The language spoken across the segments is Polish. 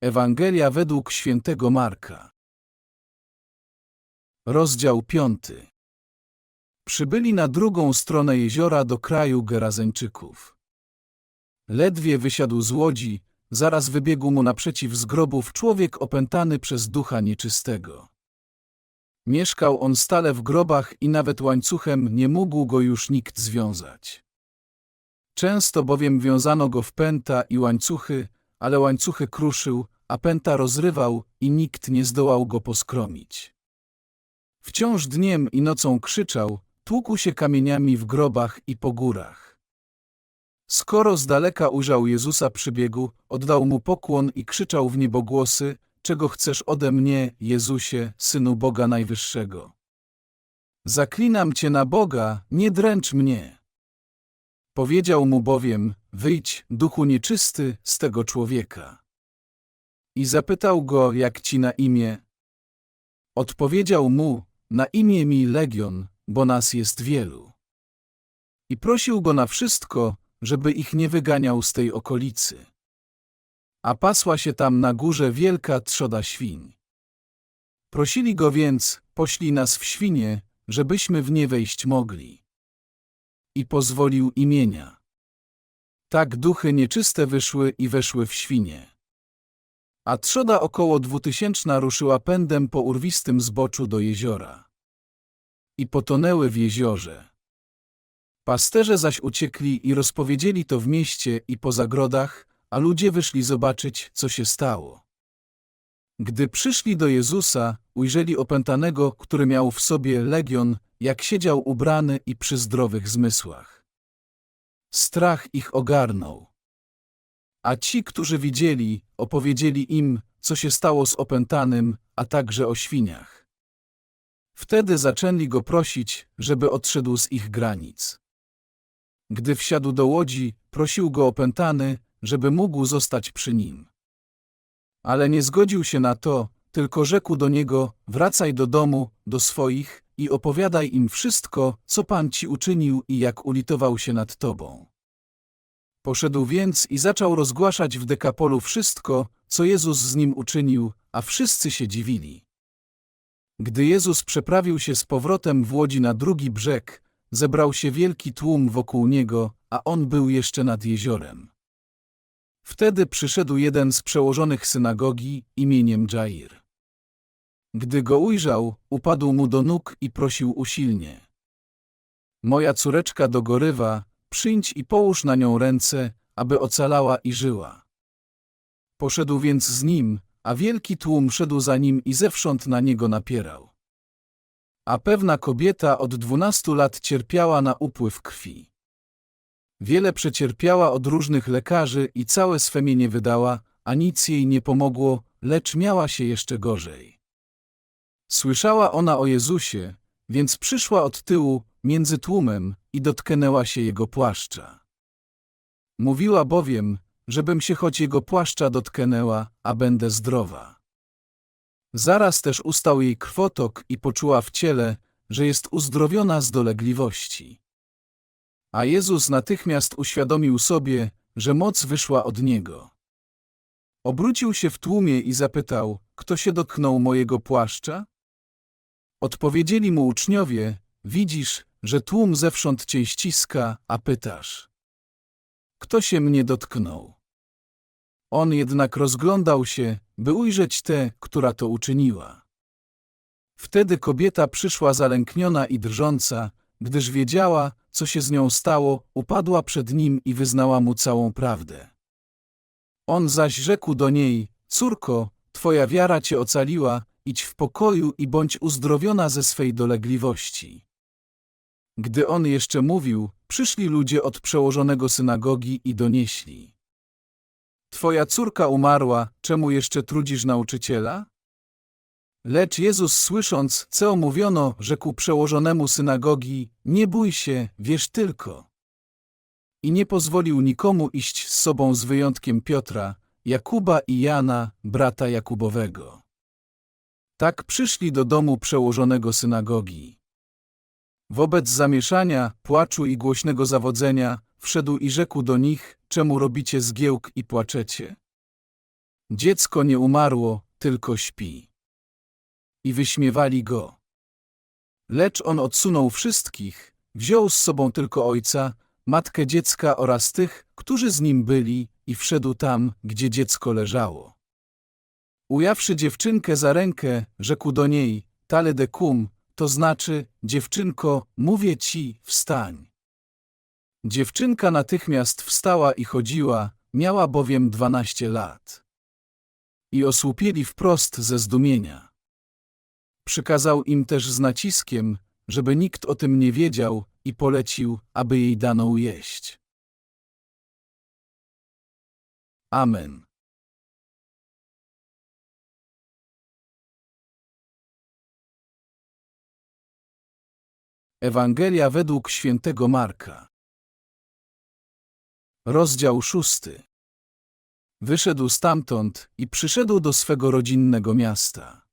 Ewangelia według świętego Marka. Rozdział piąty. Przybyli na drugą stronę jeziora do kraju Gerazeńczyków. Ledwie wysiadł z łodzi, zaraz wybiegł mu naprzeciw z grobów człowiek opętany przez ducha nieczystego. Mieszkał on stale w grobach i nawet łańcuchem nie mógł go już nikt związać. Często bowiem wiązano go w pęta i łańcuchy, ale łańcuchy kruszył, a pęta rozrywał i nikt nie zdołał go poskromić. Wciąż dniem i nocą krzyczał, tłukł się kamieniami w grobach i po górach. Skoro z daleka ujrzał Jezusa przybiegł, oddał mu pokłon i krzyczał w niebogłosy, czego chcesz ode mnie, Jezusie, Synu Boga Najwyższego. Zaklinam Cię na Boga, nie dręcz mnie. Powiedział mu bowiem, wyjdź, duchu nieczysty, z tego człowieka. I zapytał go, jak ci na imię. Odpowiedział mu, na imię mi Legion, bo nas jest wielu. I prosił go na wszystko, żeby ich nie wyganiał z tej okolicy. A pasła się tam na górze wielka trzoda świń. Prosili go więc, poślij nas w świnie, żebyśmy w nie wejść mogli. I pozwolił imienia. Tak duchy nieczyste wyszły i weszły w świnie. A trzoda około dwutysięczna ruszyła pędem po urwistym zboczu do jeziora. I potonęły w jeziorze. Pasterze zaś uciekli i rozpowiedzieli to w mieście i po zagrodach, a ludzie wyszli zobaczyć, co się stało. Gdy przyszli do Jezusa, ujrzeli opętanego, który miał w sobie legion, jak siedział ubrany i przy zdrowych zmysłach. Strach ich ogarnął. A ci, którzy widzieli, opowiedzieli im, co się stało z opętanym, a także o świniach. Wtedy zaczęli go prosić, żeby odszedł z ich granic. Gdy wsiadł do łodzi, prosił go opętany, żeby mógł zostać przy nim. Ale nie zgodził się na to, tylko rzekł do niego, wracaj do domu, do swoich i opowiadaj im wszystko, co Pan ci uczynił i jak ulitował się nad tobą. Poszedł więc i zaczął rozgłaszać w Dekapolu wszystko, co Jezus z nim uczynił, a wszyscy się dziwili. Gdy Jezus przeprawił się z powrotem w łodzi na drugi brzeg, zebrał się wielki tłum wokół niego, a on był jeszcze nad jeziorem. Wtedy przyszedł jeden z przełożonych synagogi imieniem Jair. Gdy go ujrzał, upadł mu do nóg i prosił usilnie. Moja córeczka dogorywa, przyjdź i połóż na nią ręce, aby ocalała i żyła. Poszedł więc z nim, a wielki tłum szedł za nim i zewsząd na niego napierał. A pewna kobieta od dwunastu lat cierpiała na upływ krwi. Wiele przecierpiała od różnych lekarzy i całe swe mienie wydała, a nic jej nie pomogło, lecz miała się jeszcze gorzej. Słyszała ona o Jezusie, więc przyszła od tyłu, między tłumem i dotknęła się jego płaszcza. Mówiła bowiem, żebym się choć jego płaszcza dotknęła, a będę zdrowa. Zaraz też ustał jej krwotok i poczuła w ciele, że jest uzdrowiona z dolegliwości. A Jezus natychmiast uświadomił sobie, że moc wyszła od Niego. Obrócił się w tłumie i zapytał, kto się dotknął mojego płaszcza? Odpowiedzieli mu uczniowie, widzisz, że tłum zewsząd cię ściska, a pytasz. Kto się mnie dotknął? On jednak rozglądał się, by ujrzeć tę, która to uczyniła. Wtedy kobieta przyszła zalękniona i drżąca, gdyż wiedziała, co się z nią stało, upadła przed nim i wyznała mu całą prawdę. On zaś rzekł do niej, córko, twoja wiara cię ocaliła, idź w pokoju i bądź uzdrowiona ze swej dolegliwości. Gdy on jeszcze mówił, przyszli ludzie od przełożonego synagogi i donieśli. Twoja córka umarła, czemu jeszcze trudzisz nauczyciela? Lecz Jezus słysząc, co omówiono, rzekł przełożonemu synagogi, nie bój się, wierz tylko. I nie pozwolił nikomu iść z sobą z wyjątkiem Piotra, Jakuba i Jana, brata Jakubowego. Tak przyszli do domu przełożonego synagogi. Wobec zamieszania, płaczu i głośnego zawodzenia, wszedł i rzekł do nich, czemu robicie zgiełk i płaczecie? Dziecko nie umarło, tylko śpi. I wyśmiewali go. Lecz on odsunął wszystkich, wziął z sobą tylko ojca, matkę dziecka oraz tych, którzy z nim byli, i wszedł tam, gdzie dziecko leżało. Ujawszy dziewczynkę za rękę, rzekł do niej, tale de cum, to znaczy, dziewczynko, mówię ci, wstań. Dziewczynka natychmiast wstała i chodziła, miała bowiem dwanaście lat. I osłupieli wprost ze zdumienia. Przykazał im też z naciskiem, żeby nikt o tym nie wiedział i polecił, aby jej dano jeść. Amen. Ewangelia według świętego Marka. Rozdział szósty. Wyszedł stamtąd i przyszedł do swego rodzinnego miasta.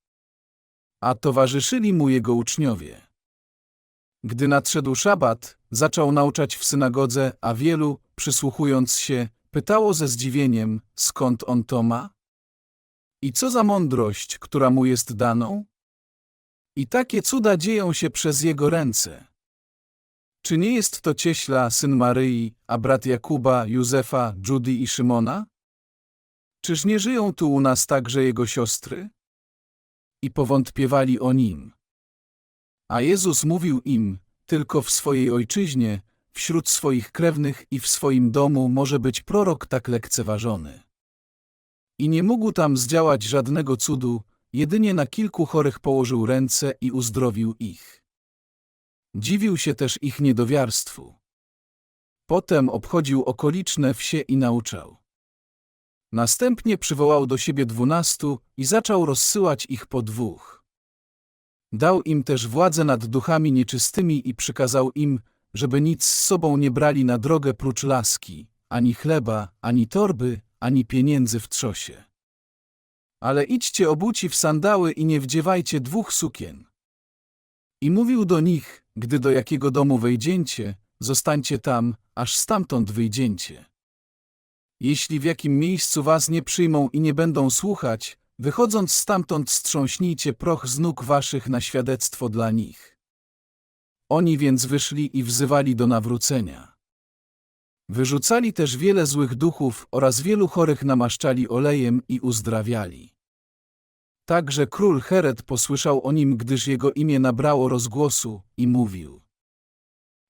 A towarzyszyli mu jego uczniowie. Gdy nadszedł szabat, zaczął nauczać w synagodze, a wielu, przysłuchując się, pytało ze zdziwieniem, skąd on to ma? I co za mądrość, która mu jest daną? I takie cuda dzieją się przez jego ręce. Czy nie jest to cieśla, syn Maryi, a brat Jakuba, Józefa, Judy i Szymona? Czyż nie żyją tu u nas także jego siostry? I powątpiewali o nim. A Jezus mówił im, tylko w swojej ojczyźnie, wśród swoich krewnych i w swoim domu może być prorok tak lekceważony. I nie mógł tam zdziałać żadnego cudu, jedynie na kilku chorych położył ręce i uzdrowił ich. Dziwił się też ich niedowiarstwu. Potem obchodził okoliczne wsie i nauczał. Następnie przywołał do siebie dwunastu i zaczął rozsyłać ich po dwóch. Dał im też władzę nad duchami nieczystymi i przykazał im, żeby nic z sobą nie brali na drogę prócz laski, ani chleba, ani torby, ani pieniędzy w trzosie. Ale idźcie obuci w sandały i nie wdziewajcie dwóch sukien. I mówił do nich, gdy do jakiego domu wejdziecie, zostańcie tam, aż stamtąd wyjdziecie. Jeśli w jakim miejscu was nie przyjmą i nie będą słuchać, wychodząc stamtąd strząśnijcie proch z nóg waszych na świadectwo dla nich. Oni więc wyszli i wzywali do nawrócenia. Wyrzucali też wiele złych duchów oraz wielu chorych namaszczali olejem i uzdrawiali. Także król Hered posłyszał o nim, gdyż jego imię nabrało rozgłosu i mówił.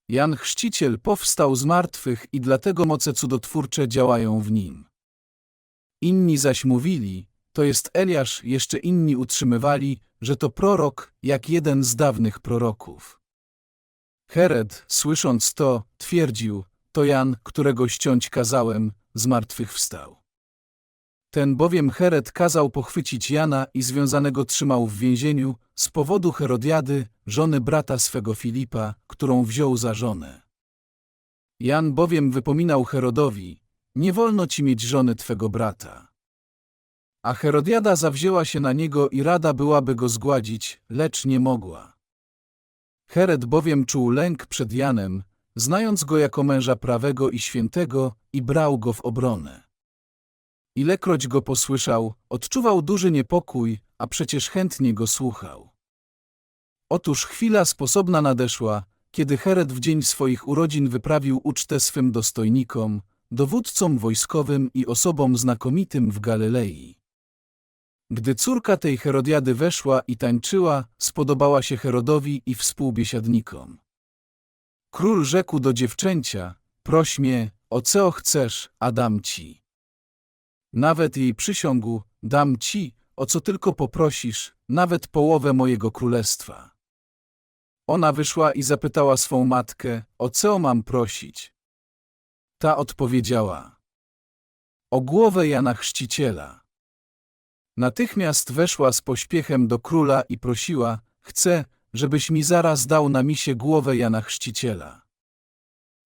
Jan Chrzciciel powstał z martwych i dlatego moce cudotwórcze działają w nim. Inni zaś mówili, to jest Eliasz, jeszcze inni utrzymywali, że to prorok, jak jeden z dawnych proroków. Hered, słysząc to, twierdził, to Jan, którego ściąć kazałem, zmartwychwstał. Ten bowiem Hered kazał pochwycić Jana i związanego trzymał w więzieniu z powodu Herodiady, żony brata swego Filipa, którą wziął za żonę. Jan bowiem wypominał Herodowi, nie wolno ci mieć żony twego brata. A Herodiada zawzięła się na niego i rada byłaby go zgładzić, lecz nie mogła. Hered bowiem czuł lęk przed Janem, znając go jako męża prawego i świętego, i brał go w obronę. Ilekroć go posłyszał, odczuwał duży niepokój, a przecież chętnie go słuchał. Otóż chwila sposobna nadeszła, kiedy Hered w dzień swoich urodzin wyprawił ucztę swym dostojnikom, dowódcom wojskowym i osobom znakomitym w Galilei. Gdy córka tej Herodiady weszła i tańczyła, spodobała się Herodowi i współbiesiadnikom. Król rzekł do dziewczęcia, proś mnie, o co chcesz, a dam ci. Nawet jej przysiągł, dam ci, o co tylko poprosisz, nawet połowę mojego królestwa. Ona wyszła i zapytała swą matkę, o co mam prosić. Ta odpowiedziała, o głowę Jana Chrzciciela. Natychmiast weszła z pośpiechem do króla i prosiła, chcę, żebyś mi zaraz dał na misie głowę Jana Chrzciciela.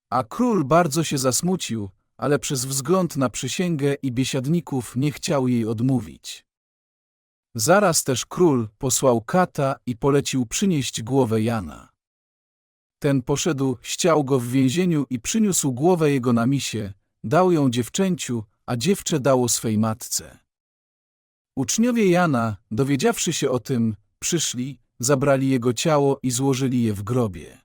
A król bardzo się zasmucił, ale przez wzgląd na przysięgę i biesiadników nie chciał jej odmówić. Zaraz też król posłał kata i polecił przynieść głowę Jana. Ten poszedł, ściął go w więzieniu i przyniósł głowę jego na misie, dał ją dziewczęciu, a dziewczę dało swej matce. Uczniowie Jana, dowiedziawszy się o tym, przyszli, zabrali jego ciało i złożyli je w grobie.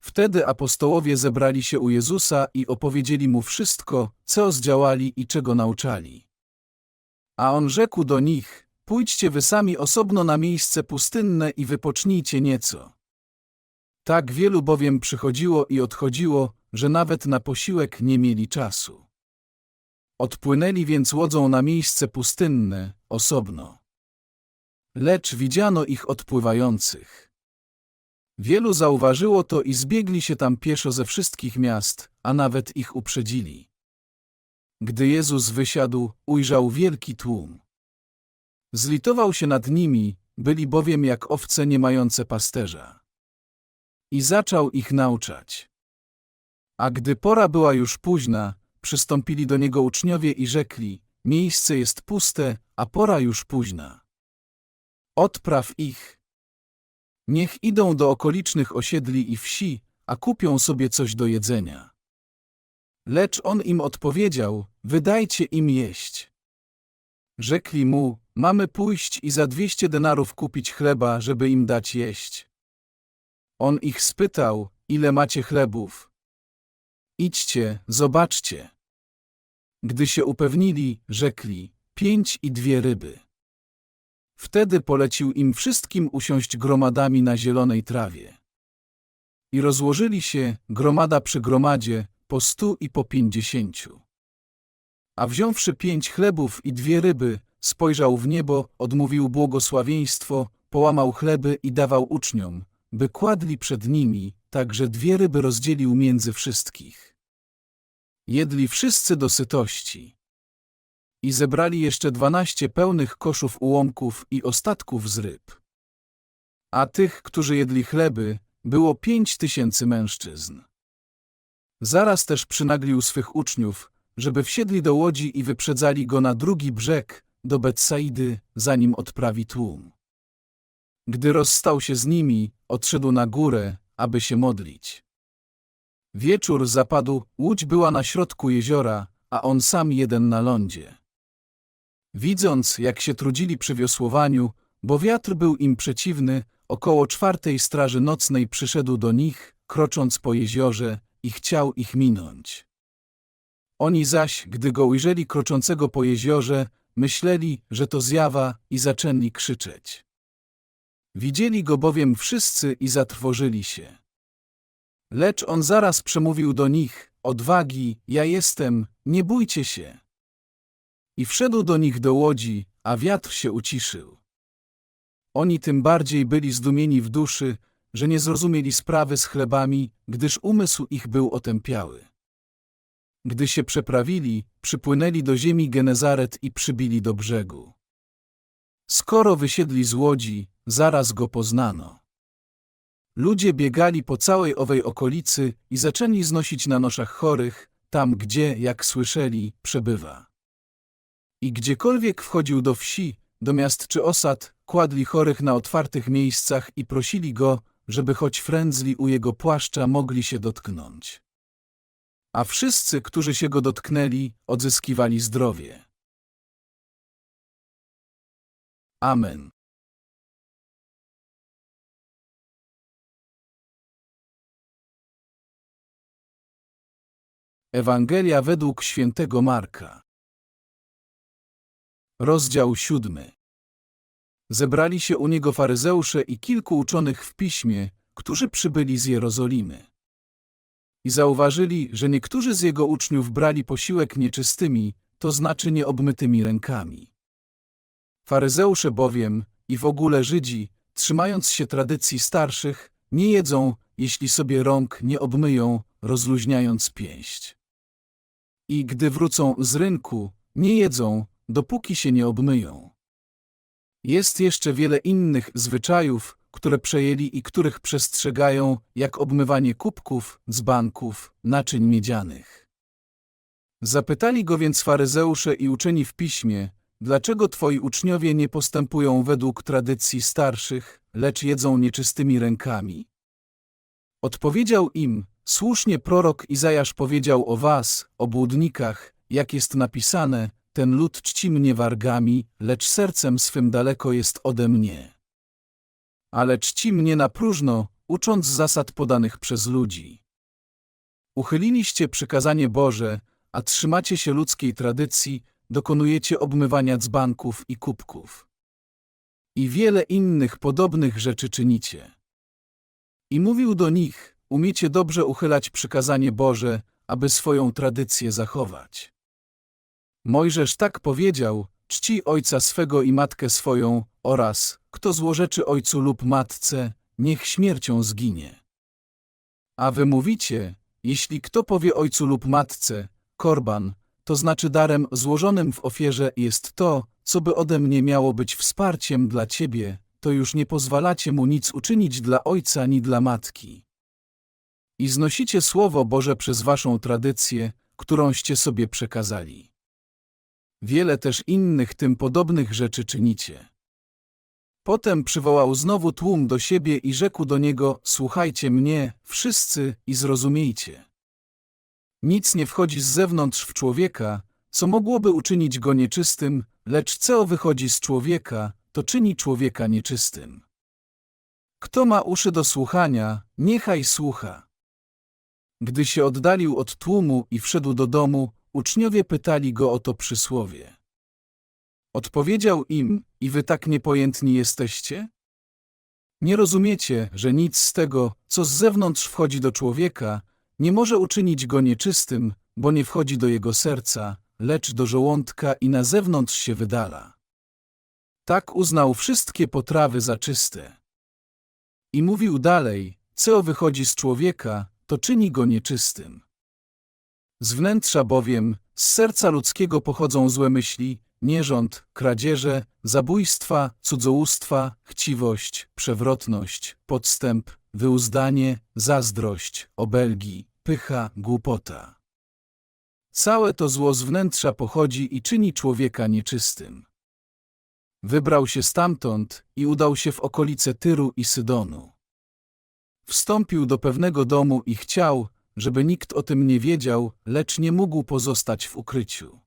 Wtedy apostołowie zebrali się u Jezusa i opowiedzieli mu wszystko, co zdziałali i czego nauczali. A on rzekł do nich, pójdźcie wy sami osobno na miejsce pustynne i wypocznijcie nieco. Tak wielu bowiem przychodziło i odchodziło, że nawet na posiłek nie mieli czasu. Odpłynęli więc łodzą na miejsce pustynne, osobno. Lecz widziano ich odpływających. Wielu zauważyło to i zbiegli się tam pieszo ze wszystkich miast, a nawet ich uprzedzili. Gdy Jezus wysiadł, ujrzał wielki tłum. Zlitował się nad nimi, byli bowiem jak owce nie mające pasterza. I zaczął ich nauczać. A gdy pora była już późna, przystąpili do niego uczniowie i rzekli: Miejsce jest puste, a pora już późna. Odpraw ich. Niech idą do okolicznych osiedli i wsi, a kupią sobie coś do jedzenia. Lecz on im odpowiedział: Wydajcie im jeść. Rzekli mu: Mamy pójść i za dwieście denarów kupić chleba, żeby im dać jeść. On ich spytał: Ile macie chlebów? Idźcie, zobaczcie. Gdy się upewnili, rzekli: Pięć i dwie ryby. Wtedy polecił im wszystkim usiąść gromadami na zielonej trawie. I rozłożyli się, gromada przy gromadzie, po stu i po pięćdziesięciu. A wziąwszy pięć chlebów i dwie ryby, spojrzał w niebo, odmówił błogosławieństwo, połamał chleby i dawał uczniom, by kładli przed nimi, tak że dwie ryby rozdzielił między wszystkich. Jedli wszyscy do sytości. I zebrali jeszcze dwanaście pełnych koszów ułomków i ostatków z ryb. A tych, którzy jedli chleby, było pięć tysięcy mężczyzn. Zaraz też przynaglił swych uczniów, żeby wsiedli do łodzi i wyprzedzali go na drugi brzeg, do Betsaidy, zanim odprawi tłum. Gdy rozstał się z nimi, odszedł na górę, aby się modlić. Wieczór zapadł, łódź była na środku jeziora, a on sam jeden na lądzie. Widząc, jak się trudzili przy wiosłowaniu, bo wiatr był im przeciwny, około czwartej straży nocnej przyszedł do nich, krocząc po jeziorze, i chciał ich minąć. Oni zaś, gdy go ujrzeli kroczącego po jeziorze, myśleli, że to zjawa i zaczęli krzyczeć. Widzieli go bowiem wszyscy i zatrwożyli się. Lecz on zaraz przemówił do nich, odwagi, ja jestem, nie bójcie się. I wszedł do nich do łodzi, a wiatr się uciszył. Oni tym bardziej byli zdumieni w duszy, że nie zrozumieli sprawy z chlebami, gdyż umysł ich był otępiały. Gdy się przeprawili, przypłynęli do ziemi Genezaret i przybili do brzegu. Skoro wysiedli z łodzi, zaraz go poznano. Ludzie biegali po całej owej okolicy i zaczęli znosić na noszach chorych, tam gdzie, jak słyszeli, przebywa. I gdziekolwiek wchodził do wsi, do miast czy osad, kładli chorych na otwartych miejscach i prosili go, żeby choć frędzli u jego płaszcza mogli się dotknąć. A wszyscy, którzy się go dotknęli, odzyskiwali zdrowie. Amen. Ewangelia według świętego Marka. Rozdział siódmy. Zebrali się u niego faryzeusze i kilku uczonych w piśmie, którzy przybyli z Jerozolimy. I zauważyli, że niektórzy z jego uczniów brali posiłek nieczystymi, to znaczy nieobmytymi rękami. Faryzeusze bowiem, i w ogóle Żydzi, trzymając się tradycji starszych, nie jedzą, jeśli sobie rąk nie obmyją, rozluźniając pięść. I gdy wrócą z rynku, nie jedzą, dopóki się nie obmyją. Jest jeszcze wiele innych zwyczajów, które przejęli i których przestrzegają, jak obmywanie kubków, dzbanków, naczyń miedzianych. Zapytali go więc faryzeusze i uczeni w piśmie, dlaczego twoi uczniowie nie postępują według tradycji starszych, lecz jedzą nieczystymi rękami? Odpowiedział im, słusznie prorok Izajasz powiedział o was, obłudnikach, jak jest napisane, ten lud czci mnie wargami, lecz sercem swym daleko jest ode mnie. Ale czci mnie na próżno, ucząc zasad podanych przez ludzi. Uchyliliście przykazanie Boże, a trzymacie się ludzkiej tradycji, dokonujecie obmywania dzbanków i kubków. I wiele innych podobnych rzeczy czynicie. I mówił do nich, umiecie dobrze uchylać przykazanie Boże, aby swoją tradycję zachować. Mojżesz tak powiedział, czci ojca swego i matkę swoją oraz, kto złorzeczy ojcu lub matce, niech śmiercią zginie. A wy mówicie, jeśli kto powie ojcu lub matce, korban, to znaczy darem złożonym w ofierze jest to, co by ode mnie miało być wsparciem dla ciebie, to już nie pozwalacie mu nic uczynić dla ojca ani dla matki. I znosicie Słowo Boże przez waszą tradycję, którąście sobie przekazali. Wiele też innych tym podobnych rzeczy czynicie. Potem przywołał znowu tłum do siebie i rzekł do niego, słuchajcie mnie, wszyscy, i zrozumiejcie. Nic nie wchodzi z zewnątrz w człowieka, co mogłoby uczynić go nieczystym, lecz co wychodzi z człowieka, to czyni człowieka nieczystym. Kto ma uszy do słuchania, niechaj słucha. Gdy się oddalił od tłumu i wszedł do domu, uczniowie pytali go o to przysłowie. Odpowiedział im, i wy tak niepojętni jesteście? Nie rozumiecie, że nic z tego, co z zewnątrz wchodzi do człowieka, nie może uczynić go nieczystym, bo nie wchodzi do jego serca, lecz do żołądka i na zewnątrz się wydala. Tak uznał wszystkie potrawy za czyste. I mówił dalej, co wychodzi z człowieka, to czyni go nieczystym. Z wnętrza bowiem, z serca ludzkiego pochodzą złe myśli, nierząd, kradzieże, zabójstwa, cudzołóstwa, chciwość, przewrotność, podstęp, wyuzdanie, zazdrość, obelgi, pycha, głupota. Całe to zło z wnętrza pochodzi i czyni człowieka nieczystym. Wybrał się stamtąd i udał się w okolice Tyru i Sydonu. Wstąpił do pewnego domu i chciał, żeby nikt o tym nie wiedział, lecz nie mógł pozostać w ukryciu.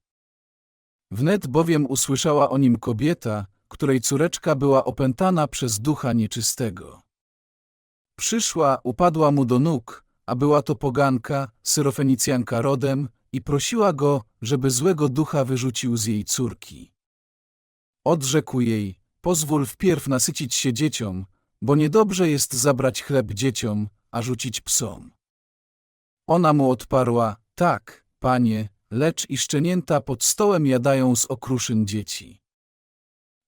Wnet bowiem usłyszała o nim kobieta, której córeczka była opętana przez ducha nieczystego. Przyszła, upadła mu do nóg, a była to poganka, syrofenicjanka rodem, i prosiła go, żeby złego ducha wyrzucił z jej córki. Odrzekł jej, pozwól wpierw nasycić się dzieciom, bo niedobrze jest zabrać chleb dzieciom, a rzucić psom. Ona mu odparła, tak, panie, lecz i szczenięta pod stołem jadają z okruszyn dzieci.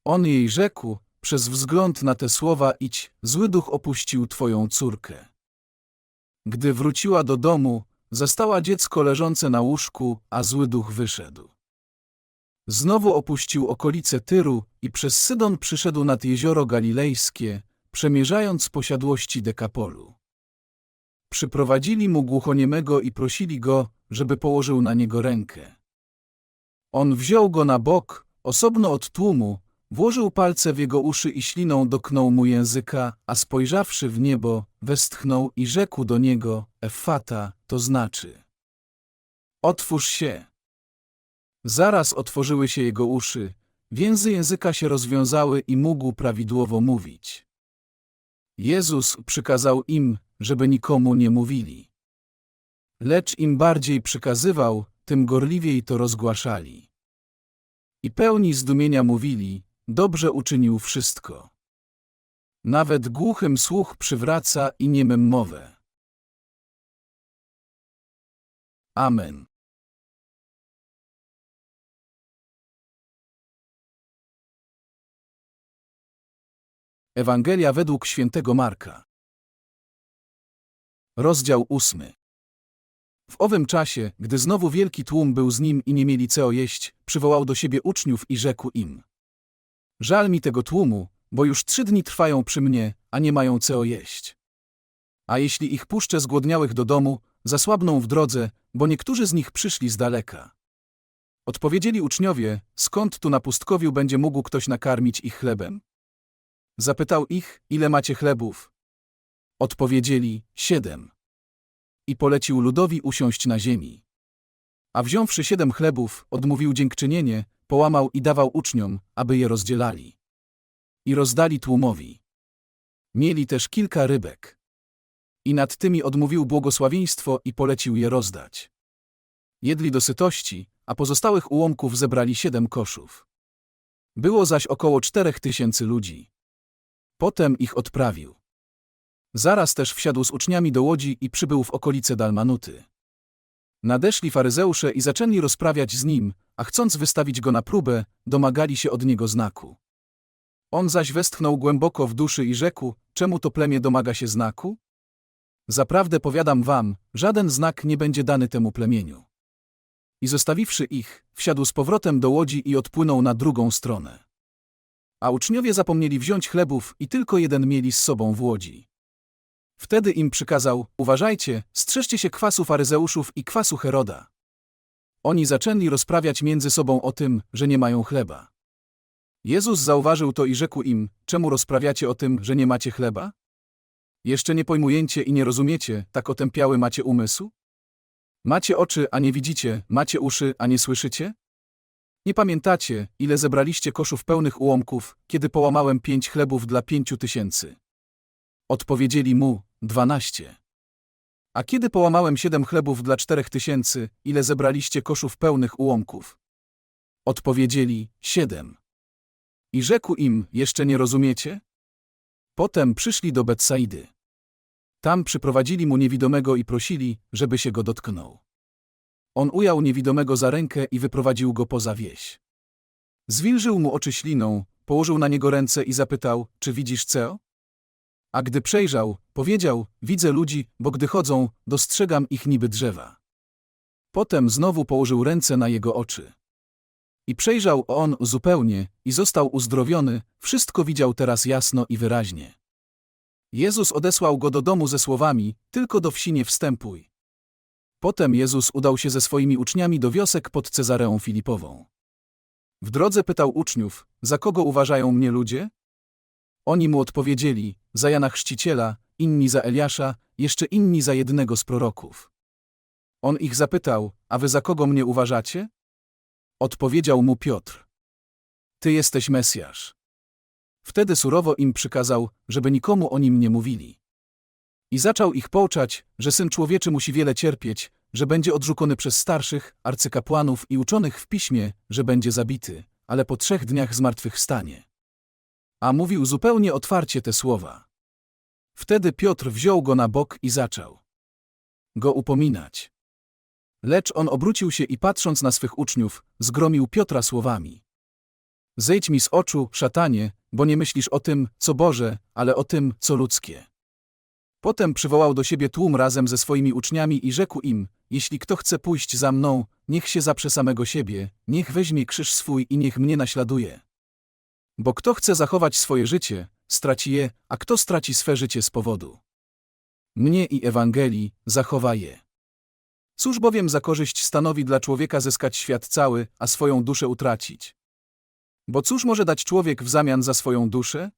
On jej rzekł, przez wzgląd na te słowa idź, zły duch opuścił twoją córkę. Gdy wróciła do domu, zastała dziecko leżące na łóżku, a zły duch wyszedł. Znowu opuścił okolice Tyru i przez Sydon przyszedł nad jezioro galilejskie, przemierzając posiadłości Dekapolu. Przyprowadzili mu głuchoniemego i prosili go, żeby położył na niego rękę. On wziął go na bok, osobno od tłumu, włożył palce w jego uszy i śliną doknął mu języka, a spojrzawszy w niebo, westchnął i rzekł do niego, Efata, to znaczy. Otwórz się. Zaraz otworzyły się jego uszy, więzy języka się rozwiązały i mógł prawidłowo mówić. Jezus przykazał im, żeby nikomu nie mówili. Lecz im bardziej przykazywał, tym gorliwiej to rozgłaszali. I pełni zdumienia mówili, dobrze uczynił wszystko. Nawet głuchym słuch przywraca i niemym mowę. Amen. Ewangelia według świętego Marka. Rozdział ósmy. W owym czasie, gdy znowu wielki tłum był z nim i nie mieli co jeść, przywołał do siebie uczniów i rzekł im. Żal mi tego tłumu, bo już trzy dni trwają przy mnie, a nie mają co jeść. A jeśli ich puszczę zgłodniałych do domu, zasłabną w drodze, bo niektórzy z nich przyszli z daleka. Odpowiedzieli uczniowie, skąd tu na pustkowiu będzie mógł ktoś nakarmić ich chlebem? Zapytał ich, ile macie chlebów? Odpowiedzieli, siedem. I polecił ludowi usiąść na ziemi. A wziąwszy siedem chlebów, odmówił dziękczynienie, połamał i dawał uczniom, aby je rozdzielali. I rozdali tłumowi. Mieli też kilka rybek. I nad tymi odmówił błogosławieństwo i polecił je rozdać. Jedli do sytości, a pozostałych ułomków zebrali siedem koszów. Było zaś około czterech tysięcy ludzi. Potem ich odprawił. Zaraz też wsiadł z uczniami do łodzi i przybył w okolice Dalmanuty. Nadeszli faryzeusze i zaczęli rozprawiać z nim, a chcąc wystawić go na próbę, domagali się od niego znaku. On zaś westchnął głęboko w duszy i rzekł, czemu to plemię domaga się znaku? Zaprawdę powiadam wam, żaden znak nie będzie dany temu plemieniu. I zostawiwszy ich, wsiadł z powrotem do łodzi i odpłynął na drugą stronę. A uczniowie zapomnieli wziąć chlebów i tylko jeden mieli z sobą w łodzi. Wtedy im przykazał, uważajcie, strzeżcie się kwasu faryzeuszów i kwasu Heroda. Oni zaczęli rozprawiać między sobą o tym, że nie mają chleba. Jezus zauważył to i rzekł im, czemu rozprawiacie o tym, że nie macie chleba? Jeszcze nie pojmujecie i nie rozumiecie, tak otępiały macie umysł? Macie oczy, a nie widzicie, macie uszy, a nie słyszycie? Nie pamiętacie, ile zebraliście koszów pełnych ułomków, kiedy połamałem pięć chlebów dla pięciu tysięcy? Odpowiedzieli mu, dwanaście. A kiedy połamałem siedem chlebów dla czterech tysięcy, ile zebraliście koszów pełnych ułomków? Odpowiedzieli, siedem. I rzekł im, jeszcze nie rozumiecie? Potem przyszli do Betsaidy. Tam przyprowadzili mu niewidomego i prosili, żeby się go dotknął. On ujął niewidomego za rękę i wyprowadził go poza wieś. Zwilżył mu oczy śliną, położył na niego ręce i zapytał, czy widzisz co? A gdy przejrzał, powiedział, widzę ludzi, bo gdy chodzą, dostrzegam ich niby drzewa. Potem znowu położył ręce na jego oczy. I przejrzał on zupełnie i został uzdrowiony, wszystko widział teraz jasno i wyraźnie. Jezus odesłał go do domu ze słowami, tylko do wsi nie wstępuj. Potem Jezus udał się ze swoimi uczniami do wiosek pod Cezareą Filipową. W drodze pytał uczniów, za kogo uważają mnie ludzie? Oni mu odpowiedzieli, za Jana Chrzciciela, inni za Eliasza, jeszcze inni za jednego z proroków. On ich zapytał, a wy za kogo mnie uważacie? Odpowiedział mu Piotr. Ty jesteś Mesjasz. Wtedy surowo im przykazał, żeby nikomu o nim nie mówili. I zaczął ich pouczać, że Syn Człowieczy musi wiele cierpieć, że będzie odrzucony przez starszych, arcykapłanów i uczonych w piśmie, że będzie zabity, ale po trzech dniach zmartwychwstanie. A mówił zupełnie otwarcie te słowa. Wtedy Piotr wziął go na bok i zaczął go upominać. Lecz on obrócił się i patrząc na swych uczniów, zgromił Piotra słowami. Zejdź mi z oczu, szatanie, bo nie myślisz o tym, co Boże, ale o tym, co ludzkie. Potem przywołał do siebie tłum razem ze swoimi uczniami i rzekł im, jeśli kto chce pójść za mną, niech się zaprze samego siebie, niech weźmie krzyż swój i niech mnie naśladuje. Bo kto chce zachować swoje życie, straci je, a kto straci swe życie z powodu mnie i Ewangelii, zachowa je. Cóż bowiem za korzyść stanowi dla człowieka zyskać świat cały, a swoją duszę utracić? Bo cóż może dać człowiek w zamian za swoją duszę?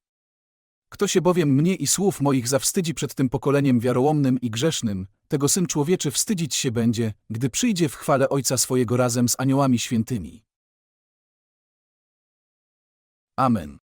Kto się bowiem mnie i słów moich zawstydzi przed tym pokoleniem wiarołomnym i grzesznym, tego Syn Człowieczy wstydzić się będzie, gdy przyjdzie w chwale Ojca swojego razem z aniołami świętymi. Amen.